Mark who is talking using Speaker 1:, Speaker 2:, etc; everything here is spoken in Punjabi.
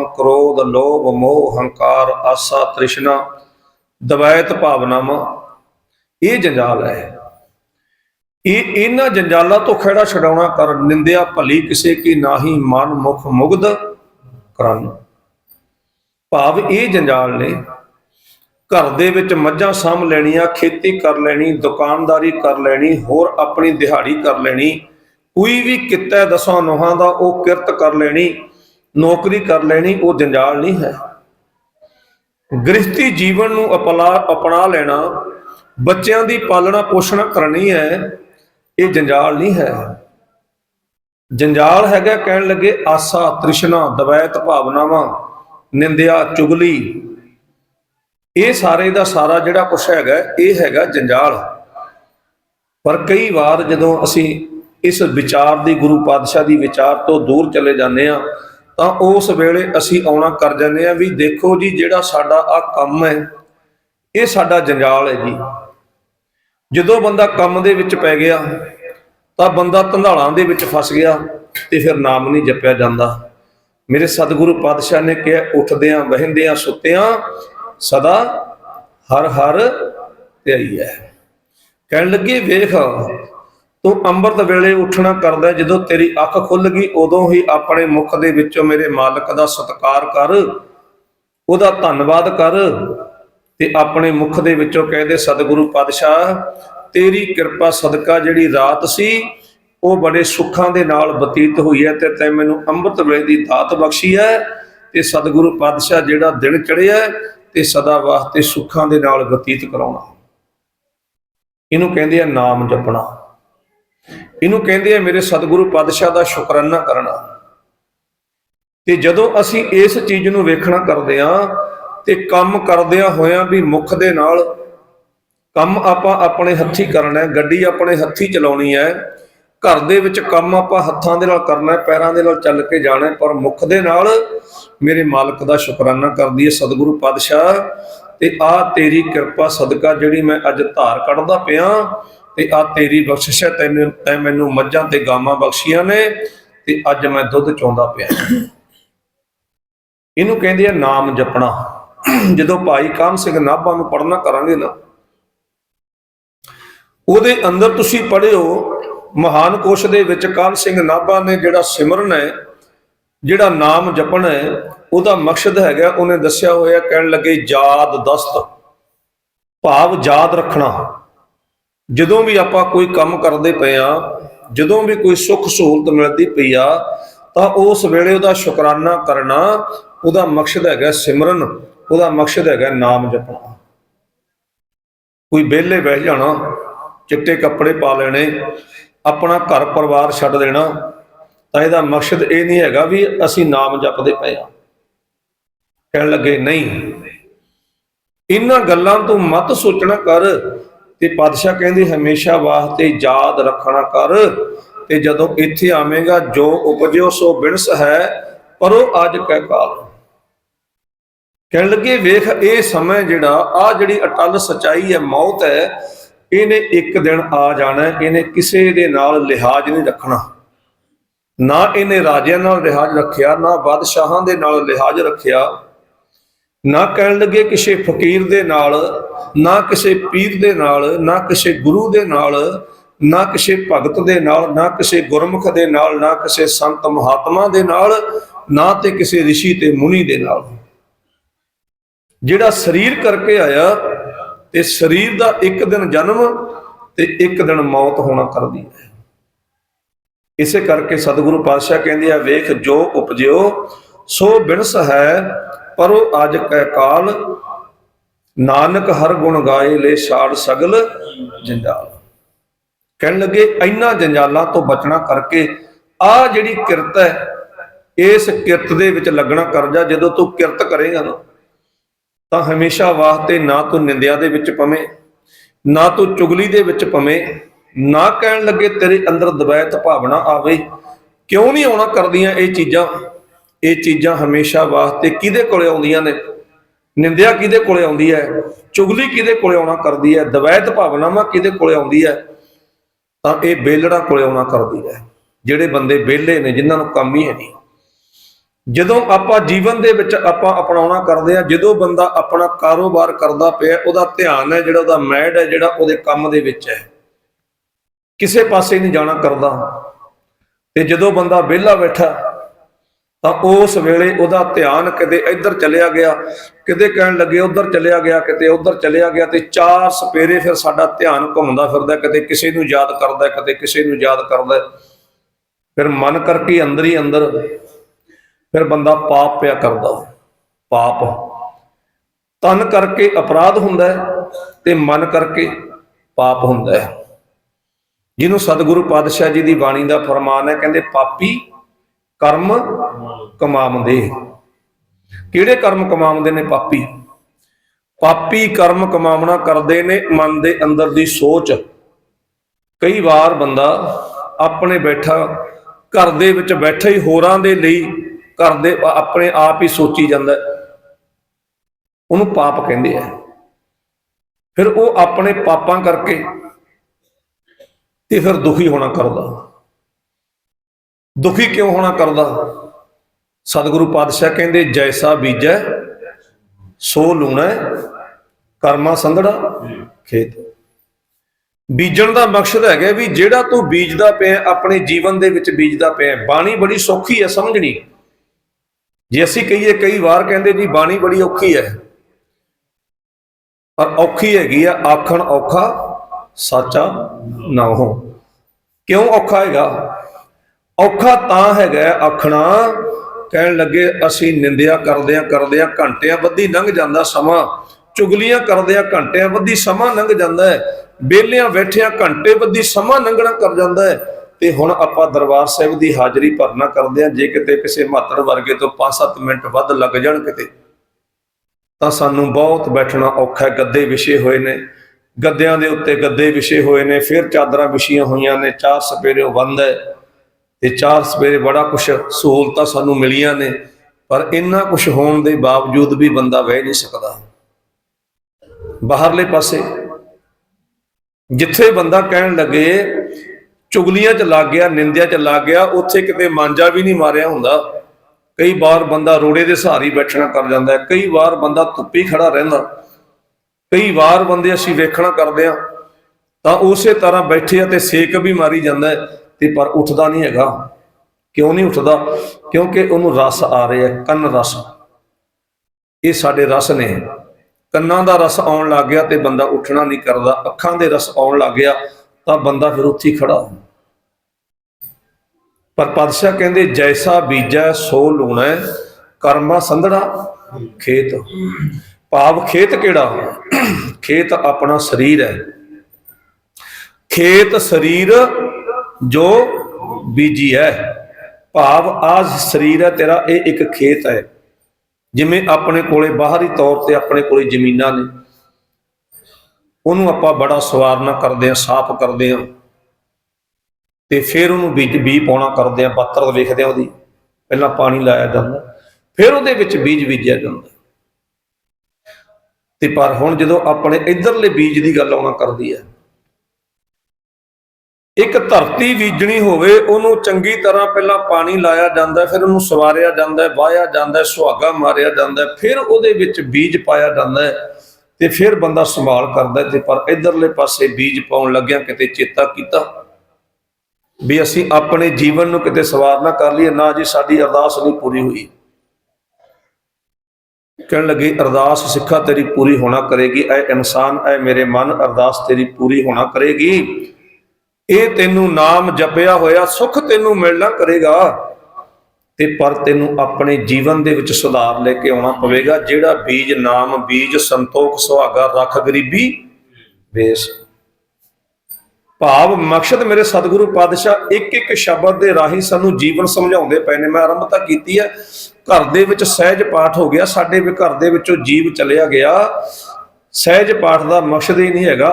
Speaker 1: ਕਾਮ ਕ੍ਰੋਧ, ਲੋਭ, ਮੋਹ, ਹੰਕਾਰ, ਆਸਾ, ਤ੍ਰਿਸ਼ਨਾ, ਦਵੈਤ ਭਾਵਨਾਵਾਂ। ਇਹ ਜੰਜਾਲ ਹੈ। ਇਹ ਇਹਨਾਂ ਜੰਜਾਲਾਂ ਤੋਂ ਖੇੜਾ ਛਡਾਉਣਾ ਕਰ ਨਿੰਦਿਆ ਭਲੀ ਕਿਸੇ ਕੀ ਨਾਹੀ ਮਨ ਮੁਖ ਮੁਗਧ ਕਰਨ। ਭਾਵ ਇਹ ਜੰਜਾਲ ਨੇ, ਘਰ ਦੇ ਵਿੱਚ ਮੱਝਾਂ ਸਾਂਭ ਲੈਣੀਆਂ, ਖੇਤੀ ਕਰ ਲੈਣੀ, ਦੁਕਾਨਦਾਰੀ ਕਰ ਲੈਣੀ, ਹੋਰ ਆਪਣੀ ਦਿਹਾੜੀ ਕਰ ਲੈਣੀ, ਕੋਈ ਵੀ ਕਿੱਤਾ ਦਸਾਂ ਨੋਹਾਂ ਦਾ ਉਹ ਕਿਰਤ ਕਰ ਲੈਣੀ ਨੌਕਰੀ ਕਰ ਲੈਣੀ, ਉਹ ਜੰਜਾਲ ਨਹੀਂ ਹੈ। ਗ੍ਰਸਤੀ ਜੀਵਨ ਨੂੰ ਅਪਲਾ, ਅਪਣਾ ਲੈਣਾ, ਬੱਚਿਆਂ ਦੀ ਪਾਲਣਾ ਪੋਸ਼ਣ ਕਰਨੀ ਹੈ, ਇਹ ਜੰਜਾਲ ਨਹੀਂ ਹੈ। ਜੰਜਾਲ ਹੈਗਾ ਕਹਿਣ ਲੱਗੇ ਆਸਾ, ਤ੍ਰਿਸ਼ਨਾ, ਦਵੈਤ ਭਾਵਨਾਵਾਂ, ਨਿੰਦਿਆ, ਚੁਗਲੀ। ਇਹ ਸਾਰੇ ਦਾ ਸਾਰਾ ਜਿਹੜਾ ਕੁਛ ਹੈਗਾ, ਇਹ ਹੈਗਾ ਜੰਜਾਲ। ਪਰ ਕਈ ਵਾਰ ਜਦੋਂ ਅਸੀਂ ਇਸ ਵਿਚਾਰ ਦੀ, ਗੁਰੂ ਪਾਤਸ਼ਾਹ ਦੀ ਵਿਚਾਰ ਤੋਂ ਦੂਰ ਚਲੇ ਜਾਂਦੇ ਆ ਤਾਂ ਉਸ ਵੇਲੇ ਅਸੀਂ ਆਉਣਾ ਕਰ ਜਾਂਦੇ ਆ ਵੀ ਦੇਖੋ ਜੀ, ਜਿਹੜਾ ਸਾਡਾ ਆ ਕੰਮ ਹੈ, ਇਹ ਸਾਡਾ ਜੰਜਾਲ ਹੈ ਜੀ। ਜਦੋਂ ਬੰਦਾ ਕੰਮ ਦੇ ਵਿੱਚ ਪੈ ਗਿਆ, ਤਾਂ ਬੰਦਾ ਧੰਦਾਲਾਂ ਦੇ ਵਿੱਚ ਫਸ ਗਿਆ ਤੇ ਫਿਰ ਨਾਮ ਨਹੀਂ ਜਪਿਆ ਜਾਂਦਾ। ਮੇਰੇ ਸਤਿਗੁਰੂ ਪਾਤਸ਼ਾਹ ਨੇ ਕਿਹਾ, ਉੱਠਦਿਆਂ ਬਹਿੰਦਿਆਂ ਸੁੱਤਿਆਂ, ਸਦਾ ਹਰ ਹਰ ਧਿਆਈ ਹੈ। ਕਹਿਣ ਲੱਗੇ, ਵੇਖ ਤੂੰ ਅੰਮ੍ਰਿਤ ਵੇਲੇ ਉੱਠਣਾ ਕਰਦਾ ਜਦੋਂ ਤੇਰੀ ਅੱਖ ਖੁੱਲ ਗਈ, ਉਦੋਂ ਹੀ ਆਪਣੇ ਮੁਖ ਦੇ ਵਿੱਚੋਂ ਮੇਰੇ ਮਾਲਕ ਦਾ ਸਤਿਕਾਰ ਕਰ, ਉਹਦਾ ਧੰਨਵਾਦ ਕਰ ਤੇ ਆਪਣੇ ਮੁਖ ਦੇ ਵਿੱਚੋਂ ਕਹਿੰਦੇ, ਸਤਿਗੁਰੂ ਪਾਤਸ਼ਾਹ, ਤੇਰੀ ਕਿਰਪਾ ਸਦਕਾ ਜਿਹੜੀ ਰਾਤ ਸੀ, ਉਹ ਬੜੇ ਸੁੱਖਾਂ ਦੇ ਨਾਲ ਬਤੀਤ ਹੋਈ ਹੈ ਤੇ ਤੈ ਮੈਨੂੰ ਅੰਮ੍ਰਿਤ ਵੇਲੇ ਦੀ ਦਾਤ ਬਖਸ਼ੀ ਹੈ ਤੇ ਸਤਿਗੁਰੂ ਪਾਤਸ਼ਾਹ ਜਿਹੜਾ ਦਿਨ ਚੜਿਆ ਤੇ ਸਦਾ ਵਾਸਤੇ ਸੁੱਖਾਂ ਦੇ ਨਾਲ ਬਤੀਤ ਕਰਾਉਣਾ। ਇਹਨੂੰ ਕਹਿੰਦੇ ਆ ਨਾਮ ਜਪਣਾ। ਇਹਨੂੰ ਕਹਿੰਦੇ ਆ ਮੇਰੇ ਸਤਿਗੁਰੂ ਪਾਤਸ਼ਾਹ ਦਾ ਸ਼ੁਕਰਾਨਾ ਕਰਨਾ। ਤੇ ਜਦੋਂ ਅਸੀਂ ਇਸ ਚੀਜ਼ ਨੂੰ ਵੇਖਣਾ ਕਰਦੇ ਆ ਤੇ ਕੰਮ ਕਰਦਿਆਂ ਹੋਇਆਂ ਵੀ ਮੁਖ ਦੇ ਨਾਲ ਕੰਮ ਆਪਾਂ ਆਪਣੇ ਹੱਥੀ ਕਰਨਾ ਹੈ, ਗੱਡੀ ਆਪਣੇ ਹੱਥੀ ਚਲਾਉਣੀ ਹੈ, ਘਰ ਦੇ ਵਿੱਚ ਕੰਮ ਆਪਾਂ ਹੱਥਾਂ ਦੇ ਨਾਲ ਕਰਨਾ ਹੈ, ਪੈਰਾਂ ਦੇ ਨਾਲ ਚੱਲ ਕੇ ਜਾਣਾ ਹੈ, ਪਰ ਮੁਖ ਦੇ ਨਾਲ ਮੇਰੇ ਮਾਲਕ ਦਾ ਸ਼ੁਕਰਾਨਾ ਕਰਦੀ ਹੈ ਸਤਿਗੁਰੂ ਪਾਤਸ਼ਾਹ, ਤੇ ਆ ਤੇਰੀ ਕਿਰਪਾ ਸਦਕਾ ਜਿਹੜੀ ਮੈਂ ਅੱਜ ਧਾਰ ਕੱਢਦਾ ਪਿਆ ਤੇ ਆ ਤੇਰੀ ਬਖਸ਼ਿਸ਼ ਹੈ, ਤੈਨੂੰ ਤੈ ਮੈਨੂੰ ਮੱਝਾਂ ਤੇ ਗਾਵਾਂ ਬਖਸ਼ੀਆਂ ਨੇ ਤੇ ਅੱਜ ਮੈਂ ਦੁੱਧ ਚੋਂਦਾ ਪਿਆ। ਇਹਨੂੰ ਕਹਿੰਦੇ ਆ ਨਾਮ ਜਪਣਾ। ਜਦੋਂ ਭਾਈ ਕਾਮ ਸਿੰਘ ਨਾਭਾ ਨੂੰ ਪੜਨਾ ਕਰਾਂਗੇ ਨਾ, ਉਹਦੇ ਅੰਦਰ ਤੁਸੀਂ ਪੜਿਓ ਮਹਾਨ ਕੋਸ਼ ਦੇ ਵਿੱਚ ਕਾਨ ਸਿੰਘ ਨਾਭਾ ਨੇ ਜਿਹੜਾ ਸਿਮਰਨ ਹੈ, ਜਿਹੜਾ ਨਾਮ ਜਪਣਾ ਹੈ, ਉਹਦਾ ਮਕਸਦ ਹੈਗਾ, ਉਹਨੇ ਦੱਸਿਆ ਹੋਇਆ, ਕਹਿਣ ਲੱਗੇ ਯਾਦ ਦਸਤ। ਭਾਵ ਯਾਦ ਰੱਖਣਾ। ਜਦੋਂ ਵੀ ਆਪਾਂ ਕੋਈ ਕੰਮ ਕਰਦੇ ਪਏ ਆ, ਜਦੋਂ ਵੀ ਕੋਈ ਸੁੱਖ ਸਹੂਲਤ ਮਿਲਦੀ ਪਈ ਆ, ਤਾਂ ਉਸ ਵੇਲੇ ਉਹਦਾ ਸ਼ੁਕਰਾਨਾ ਕਰਨਾ, ਉਹਦਾ ਮਕਸਦ ਹੈਗਾ ਸਿਮਰਨ, ਉਹਦਾ ਮਕਸਦ ਹੈਗਾ ਨਾਮ ਜਪਣਾ। ਕੋਈ ਵਿਹਲੇ ਬਹਿ ਜਾਣਾ, ਚਿੱਟੇ ਕੱਪੜੇ ਪਾ ਲੈਣੇ, ਆਪਣਾ ਘਰ ਪਰਿਵਾਰ ਛੱਡ ਦੇਣਾ, ਤਾਂ ਇਹਦਾ ਮਕਸਦ ਇਹ ਨਹੀਂ ਹੈਗਾ ਵੀ ਅਸੀਂ ਨਾਮ ਜਪਦੇ ਪਏ ਆ। ਕਹਿਣ ਲੱਗੇ, ਨਹੀਂ। ਇਹਨਾਂ ਗੱਲਾਂ ਤੋਂ ਮਤ ਸੋਚਣਾ ਕਰ ਤੇ ਪਾਤਸ਼ਾਹ ਕਹਿੰਦੇ, ਹਮੇਸ਼ਾ ਵਾਸਤੇ ਯਾਦ ਰੱਖਣਾ ਕਰ, ਤੇ ਜਦੋਂ ਇੱਥੇ ਆਵੇਂਗਾ, ਜੋ ਉਪਜਿਓ ਸੋ ਬਿਨਸ ਹੈ, ਪਰ ਉਹ ਅੱਜ ਕਹਿ ਕਾਲ। ਕਹਿਣ ਲੱਗੇ, ਵੇਖ, ਇਹ ਸਮਾਂ ਜਿਹੜਾ ਆ ਜਿਹੜੀ ਅਟਲ ਸਚਾਈ ਹੈ, ਮੌਤ ਹੈ, ਇਹਨੇ ਇੱਕ ਦਿਨ ਆ ਜਾਣਾ, ਇਹਨੇ ਕਿਸੇ ਦੇ ਨਾਲ ਲਿਹਾਜ਼ ਨਹੀਂ ਰੱਖਣਾ। ਨਾ ਇਹਨੇ ਰਾਜਿਆਂ ਨਾਲ ਲਿਹਾਜ਼ ਰੱਖਿਆ, ਨਾ ਬਾਦਸ਼ਾਹਾਂ ਦੇ ਨਾਲ ਲਿਹਾਜ਼ ਰੱਖਿਆ ਨਾ ਕਹਿਣ ਲੱਗੇ ਕਿਸੇ ਫਕੀਰ ਦੇ ਨਾਲ, ਨਾ ਕਿਸੇ ਪੀਰ ਦੇ ਨਾਲ, ਨਾ ਕਿਸੇ ਗੁਰੂ ਦੇ ਨਾਲ, ਨਾ ਕਿਸੇ ਭਗਤ ਦੇ ਨਾਲ, ਨਾ ਕਿਸੇ ਗੁਰਮੁਖ ਦੇ ਨਾਲ, ਨਾ ਕਿਸੇ ਸੰਤ ਮਹਾਤਮਾ ਦੇ ਨਾਲ, ਨਾ ਤੇ ਕਿਸੇ ਰਿਸ਼ੀ ਤੇ ਮੁਨੀ ਦੇ ਨਾਲ। ਜਿਹੜਾ ਸਰੀਰ ਕਰਕੇ ਆਇਆ, ਤੇ ਸਰੀਰ ਦਾ ਇੱਕ ਦਿਨ ਜਨਮ ਤੇ ਇੱਕ ਦਿਨ ਮੌਤ ਹੋਣਾ ਕਰਦੀ ਹੈ। ਇਸੇ ਕਰਕੇ ਸਤਿਗੁਰੂ ਪਾਤਸ਼ਾਹ ਕਹਿੰਦੇ ਆ, ਵੇਖ ਜੋ ਉਪਜਿਓ, ਸੋ ਬਿਨਸ ਹੈ ਪਰ ਉਹ ਅੱਜ ਕੈ ਕਾਲ, ਨਾਨਕ ਹਰ ਗੁਣ ਗਾਏ ਲੈ ਛਾੜ ਸਗਲ ਜੰਜਾਲ। ਕਹਿਣ ਲੱਗੇ ਇੰਨਾ ਜੰਜਾਲਾਂ ਤੋਂ ਬਚਣਾ ਕਰਕੇ ਆ ਜਿਹੜੀ ਕਿਰਤ ਹੈ, ਇਸ ਕਿਰਤ ਦੇ ਵਿੱਚ ਲੱਗਣਾ ਕਰ ਜਾ ਜਦੋਂ ਤੂੰ ਕਿਰਤ ਕਰੇਗਾ ਨਾ, ਤਾਂ ਹਮੇਸ਼ਾ ਵਾਸਤੇ ਨਾ ਤੂੰ ਨਿੰਦਿਆ ਦੇ ਵਿੱਚ ਪਵੇਂ, ਨਾ ਤੂੰ ਚੁਗਲੀ ਦੇ ਵਿੱਚ ਪਵੇਂ, ਨਾ ਕਹਿਣ ਲੱਗੇ ਤੇਰੇ ਅੰਦਰ ਦਬੈਤ ਭਾਵਨਾ ਆਵੇ। ਕਿਉਂ ਨਹੀਂ ਆਉਣਾ ਕਰਦੀਆਂ ਇਹ ਚੀਜ਼ਾਂ? ਇਹ ਚੀਜ਼ਾਂ ਹਮੇਸ਼ਾ ਵਾਸਤੇ ਕਿਹਦੇ ਕੋਲੇ ਆਉਂਦੀਆਂ ਨੇ? ਨਿੰਦਿਆ ਕਿਹਦੇ ਕੋਲੇ ਆਉਂਦੀ ਹੈ? ਚੁਗਲੀ ਕਿਹਦੇ ਕੋਲੇ ਆਉਣਾ ਕਰਦੀ ਹੈ? ਦਵੈਤ ਭਾਵਨਾਵਾਂ ਕਿਹਦੇ ਕੋਲੇ ਆਉਂਦੀ ਹੈ? ਤਾਂ ਇਹ ਬੇਲੜਾ ਕੋਲੇ ਆਉਣਾ ਕਰਦੀ ਹੈ। ਜਿਹੜੇ ਬੰਦੇ ਵਿਹਲੇ ਨੇ, ਜਿਨ੍ਹਾਂ ਨੂੰ ਕੰਮ ਹੀ ਹੈ ਨਹੀਂ। ਜਦੋਂ ਆਪਾਂ ਜੀਵਨ ਦੇ ਵਿੱਚ ਆਪਾਂ ਅਪਣਾਉਣਾ ਕਰਦੇ ਆ ਜਦੋਂ ਬੰਦਾ ਆਪਣਾ ਕਾਰੋਬਾਰ ਕਰਦਾ ਪਿਆ, ਉਹਦਾ ਧਿਆਨ ਹੈ, ਜਿਹੜਾ ਉਹਦਾ ਮੈਡ ਹੈ, ਜਿਹੜਾ ਉਹਦੇ ਕੰਮ ਦੇ ਵਿੱਚ ਹੈ। ਕਿਸੇ ਪਾਸੇ ਨਹੀਂ ਜਾਣਾ ਕਰਦਾ। ਤੇ ਜਦੋਂ ਬੰਦਾ ਵਿਹਲਾ ਬੈਠਾ ਤਾਂ ਉਸ ਵੇਲੇ ਉਹਦਾ ਧਿਆਨ ਕਿਤੇ ਇੱਧਰ ਚਲਿਆ ਗਿਆ, ਕਿਤੇ ਕਹਿਣ ਲੱਗੇ ਉੱਧਰ ਚਲਿਆ ਗਿਆ, ਕਿਤੇ ਉੱਧਰ ਚਲਿਆ ਗਿਆ ਤੇ ਚਾਰ ਸਪੇਰੇ ਫਿਰ ਸਾਡਾ ਧਿਆਨ ਘੁੰਮਦਾ ਫਿਰਦਾ, ਕਿਤੇ ਕਿਸੇ ਨੂੰ ਯਾਦ ਕਰਦਾ, ਕਿਤੇ ਕਿਸੇ ਨੂੰ ਯਾਦ ਕਰਦਾ। ਫਿਰ ਮਨ ਕਰਕੇ ਅੰਦਰ ਹੀ ਅੰਦਰ ਫਿਰ ਬੰਦਾ ਪਾਪ ਪਿਆ ਕਰਦਾ, ਪਾਪ। ਤਨ ਕਰਕੇ ਅਪਰਾਧ ਹੁੰਦਾ ਤੇ ਮਨ ਕਰਕੇ ਪਾਪ ਹੁੰਦਾ ਹੈ। ਜਿਹਨੂੰ ਸਤਿਗੁਰੂ ਪਾਤਸ਼ਾਹ ਜੀ ਦੀ ਬਾਣੀ ਦਾ ਫਰਮਾਨ ਹੈ, ਕਹਿੰਦੇ ਪਾਪੀ ਕਰਮ ਕਮਾਉਂਦੇ ਕਿਹੜੇ ਕਰਮ ਕਮਾਉਂਦੇ ਨੇ? ਪਾਪੀ। ਪਾਪੀ ਕਰਮ ਕਮਾਉਣਾ ਕਰਦੇ ਨੇ, ਮਨ ਦੇ ਅੰਦਰ ਦੀ ਸੋਚ। ਕਈ ਵਾਰ ਬੰਦਾ ਆਪਣੇ ਬੈਠਾ, ਘਰ ਦੇ ਵਿੱਚ ਬੈਠਾ ਹੀ ਹੋਰਾਂ ਦੇ ਲਈ ਘਰ ਦੇ ਆਪਣੇ ਆਪ ਹੀ ਸੋਚੀ ਜਾਂਦਾ। ਉਹਨੂੰ ਪਾਪ ਕਹਿੰਦੇ ਆ। ਫਿਰ ਉਹ ਆਪਣੇ ਪਾਪਾਂ ਕਰਕੇ ਤੇ ਫਿਰ ਦੁਖੀ ਹੋਣਾ ਕਰਦਾ। ਦੁਖੀ ਕਿਉਂ ਹੋਣਾ ਕਰਦਾ? ਸਤਿਗੁਰੂ ਪਾਤਸ਼ਾਹ ਕਹਿੰਦੇ, ਜੈਸਾ ਬੀਜੈ, ਸੋ ਲੂਣਾ, ਕਰਮਾ ਸੰਧੜਾ, ਖੇਤ। ਬੀਜਣ ਦਾ ਮਕਸਦ ਹੈਗਾ ਵੀ ਜਿਹੜਾ ਤੂੰ ਬੀਜਦਾ ਪਿਆ, ਆਪਣੇ ਜੀਵਨ ਦੇ ਵਿੱਚ ਬੀਜਦਾ ਪਿਆ, ਬਾਣੀ ਬੜੀ ਸੌਖੀ ਹੈ, ਸਮਝਣੀ। ਜੇ ਅਸੀਂ ਕਹੀਏ, ਕਈ ਵਾਰ ਕਹਿੰਦੇ ਜੀ, ਬਾਣੀ ਬੜੀ ਔਖੀ ਹੈ। ਪਰ ਔਖੀ ਹੈਗੀ ਆ, ਆਖਣ ਔਖਾ, ਸਾਚਾ ਨਾ ਹੋ। ਕਿਉਂ ਔਖਾ ਹੈਗਾ? ਔਖਾ ਤਾਂ ਹੈਗਾ, ਆਖਣਾ ਕਹਿਣ ਲੱਗੇ, ਅਸੀਂ ਨਿੰਦਿਆ ਕਰਦਿਆਂ ਕਰਦਿਆਂ ਘੰਟਿਆਂ ਬੱਧੀ ਲੰਘ ਜਾਂਦਾ ਸਮਾਂ। ਚੁਗਲੀਆਂ ਕਰਦਿਆਂ ਘੰਟਿਆਂ ਵੱਧੀ ਸਮਾਂ ਲੰਘ ਜਾਂਦਾ ਹੈ। ਬੇਲਿਆਂ ਬੈਠਿਆਂ ਘੰਟੇ ਵੱਧੀ ਸਮਾਂ ਲੰਘਣਾ ਕਰ ਜਾਂਦਾ ਹੈ। ਤੇ ਹੁਣ ਆਪਾਂ ਦਰਬਾਰ ਸਾਹਿਬ ਦੀ ਹਾਜ਼ਰੀ ਭਰਨਾ ਕਰਦੇ ਆ ਜੇ ਕਿਤੇ ਕਿਸੇ ਮਾਤੜ ਵਰਗੇ ਤੋਂ 5-7 ਮਿੰਟ ਵੱਧ ਲੱਗ ਜਾਣ ਕਿਤੇ, ਤਾਂ ਸਾਨੂੰ ਬਹੁਤ ਬੈਠਣਾ ਔਖਾ ਹੈ। ਗੱਦੇ ਵਿਛੇ ਹੋਏ ਨੇ। ਗੱਦਿਆਂ ਦੇ ਉੱਤੇ ਗੱਦੇ ਵਿਛੇ ਹੋਏ ਨੇ। ਫਿਰ ਚਾਦਰਾਂ ਵਿਛੀਆਂ ਹੋਈਆਂ ਨੇ। ਚਾਰ ਸਪੇਰੇ ਬੰਦ ਹੈ। ਤੇ ਚਾਰ ਸਵੇਰੇ ਬੜਾ ਕੁਝ ਸਹੂਲਤਾਂ ਸਾਨੂੰ ਮਿਲੀਆਂ ਨੇ, ਪਰ ਇੰਨਾ ਕੁਝ ਹੋਣ ਦੇ ਬਾਵਜੂਦ ਵੀ ਬੰਦਾ ਵਹਿ ਨਹੀਂ ਸਕਦਾ। ਬਾਹਰਲੇ ਪਾਸੇ ਜਿੱਥੇ ਬੰਦਾ ਕਹਿਣ ਲੱਗੇ, ਚੁਗਲੀਆਂ 'ਚ ਲੱਗ ਗਿਆ, ਨਿੰਦਿਆ 'ਚ ਲੱਗ ਗਿਆ, ਉੱਥੇ ਕਿਤੇ ਮਾਂਜਾ ਵੀ ਨਹੀਂ ਮਾਰਿਆ ਹੁੰਦਾ। ਕਈ ਵਾਰ ਬੰਦਾ ਰੋੜੇ ਦੇ ਸਹਾਰੇ ਹੀ ਬੈਠਣਾ ਕਰ ਜਾਂਦਾ ਹੈ, ਕਈ ਵਾਰ ਬੰਦਾ ਧੁੱਪੀ ਖੜਾ ਰਹਿੰਦਾ। ਕਈ ਵਾਰ ਬੰਦੇ ਅਸੀਂ ਵੇਖਣਾ ਕਰਦੇ ਆ ਤਾਂ ਉਸੇ ਤਰ੍ਹਾਂ ਬੈਠੇ ਆ ਤੇ ਸੇਕ ਵੀ ਮਾਰੀ ਜਾਂਦਾ ਹੈ। ਤੇ ਪਰ ਉੱਠਦਾ ਨਹੀਂ ਹੈਗਾ। ਕਿਉਂ ਨਹੀਂ ਉੱਠਦਾ? ਕਿਉਂਕਿ ਉਹਨੂੰ ਰਸ ਆ ਰਿਹਾ ਕੰਨ ਰਸ। ਇਹ ਸਾਡੇ ਰਸ ਨੇ। ਕੰਨਾਂ ਦਾ ਰਸ ਆਉਣ ਲੱਗ ਗਿਆ ਤੇ ਬੰਦਾ ਉੱਠਣਾ ਨਹੀਂ ਕਰਦਾ। ਅੱਖਾਂ ਦੇ ਰਸ ਆਉਣ ਲੱਗ ਗਿਆ ਤਾਂ ਬੰਦਾ ਫਿਰ ਉੱਥੇ ਖੜਾ। ਪਰ ਪਾਤਸ਼ਾਹ ਕਹਿੰਦੇ, ਜੈਸਾ ਬੀਜਾ, ਸੋ ਲੂਣਾ, ਕਰਮਾ ਸੰਧੜਾ, ਖੇਤ। ਭਾਵ ਖੇਤ ਕਿਹੜਾ? ਖੇਤ ਆਪਣਾ ਸਰੀਰ ਹੈ। ਖੇਤ ਸਰੀਰ ਜੋ ਬੀਜੀ ਹੈ, ਭਾਵ ਆਜ ਸਰੀਰ ਹੈ, ਤੇਰਾ ਇਹ ਇੱਕ ਖੇਤ ਹੈ। ਜਿਵੇਂ ਆਪਣੇ ਕੋਲੇ ਬਾਹਰੀ ਤੌਰ ਤੇ ਆਪਣੇ ਕੋਲੇ ਜ਼ਮੀਨਾਂ ਨੇ, ਉਹਨੂੰ ਆਪਾਂ ਬੜਾ ਸਵਾਰਨਾ ਕਰਦੇ ਆ ਸਾਫ਼ ਕਰਦੇ ਆ ਤੇ ਫਿਰ ਉਹਨੂੰ ਬੀਜ ਬੀ ਪਾਉਣਾ ਕਰਦੇ ਆ ਪੱਤਰ ਵੇਖਦੇ ਆ ਉਹਦੀ, ਪਹਿਲਾਂ ਪਾਣੀ ਲਾਇਆ ਜਾਂਦਾ, ਫਿਰ ਉਹਦੇ ਵਿੱਚ ਬੀਜ ਬੀਜਿਆ ਜਾਂਦਾ। ਤੇ ਪਰ ਹੁਣ ਜਦੋਂ ਆਪਣੇ ਇਧਰਲੇ ਬੀਜ ਦੀ ਗੱਲ ਆਉਣਾ ਕਰਦੀ ਹੈ ਇੱਕ ਧਰਤੀ ਬੀਜਣੀ ਹੋਵੇ, ਉਹਨੂੰ ਚੰਗੀ ਤਰ੍ਹਾਂ ਪਹਿਲਾਂ ਪਾਣੀ ਲਾਇਆ ਜਾਂਦਾ, ਫਿਰ ਉਹਨੂੰ ਸਵਾਰਿਆ ਜਾਂਦਾ, ਵਾਹਿਆ ਜਾਂਦਾ, ਸੁਹਾਗਾ ਮਾਰਿਆ ਜਾਂਦਾ, ਫਿਰ ਉਹਦੇ ਵਿੱਚ ਬੀਜ ਪਾਇਆ ਜਾਂਦਾ ਤੇ ਫਿਰ ਬੰਦਾ ਸੰਭਾਲ ਕਰਦਾ ਤੇ ਪਰ ਇਧਰਲੇ ਪਾਸੇ ਬੀਜ ਪਾਉਣ ਲੱਗਿਆ ਕਿਤੇ ਚੇਤਾ ਕੀਤਾ ਵੀ ਅਸੀਂ ਆਪਣੇ ਜੀਵਨ ਨੂੰ ਕਿਤੇ ਸਵਾਰ ਨਾ ਕਰ ਲਈਏ, ਨਾ ਜੀ ਸਾਡੀ ਅਰਦਾਸ ਨਹੀਂ ਪੂਰੀ ਹੋਈ। ਕਹਿਣ ਲੱਗੇ, ਅਰਦਾਸ ਸਿੱਖਾ ਤੇਰੀ ਪੂਰੀ ਹੋਣਾ ਕਰੇਗੀ, ਐ ਇਨਸਾਨ, ਐ ਮੇਰੇ ਮਨ, ਅਰਦਾਸ ਤੇਰੀ ਪੂਰੀ ਹੋਣਾ ਕਰੇਗੀ। ਇਹ ਤੈਨੂੰ ਨਾਮ ਜਪਿਆ ਹੋਇਆ ਸੁਖ ਤੈਨੂੰ ਮਿਲਣਾ ਕਰੇਗਾ। ਤੇ ਪਰ ਤੈਨੂੰ ਆਪਣੇ ਜੀਵਨ ਦੇ ਵਿੱਚ ਸੁਧਾਰ ਲੈ ਕੇ ਆਉਣਾ ਪਵੇਗਾ, ਜਿਹੜਾ ਬੀਜ ਨਾਮ ਬੀਜ ਸੰਤੋਖ ਸੁਹਾਗਾ ਰੱਖ ਗਰੀਬੀ ਬੇਸ ਭਾਵ ਮਕਸਦ ਮੇਰੇ ਸਤਿਗੁਰੂ ਪਾਤਸ਼ਾਹ ਇੱਕ ਇੱਕ ਸ਼ਬਦ ਦੇ ਰਾਹੀਂ ਸਾਨੂੰ ਜੀਵਨ ਸਮਝਾਉਂਦੇ ਪਏ ਨੇ। ਮੈਂ ਆਰੰਭਤਾ ਕੀਤੀ ਹੈ ਘਰ ਦੇ ਵਿੱਚ ਸਹਿਜ ਪਾਠ ਹੋ ਗਿਆ, ਸਾਡੇ ਘਰ ਦੇ ਵਿੱਚੋਂ ਜੀਵ ਚਲਿਆ ਗਿਆ। ਸਹਿਜ ਪਾਠ ਦਾ ਮਕਸਦ ਹੀ ਨਹੀਂ ਹੈਗਾ।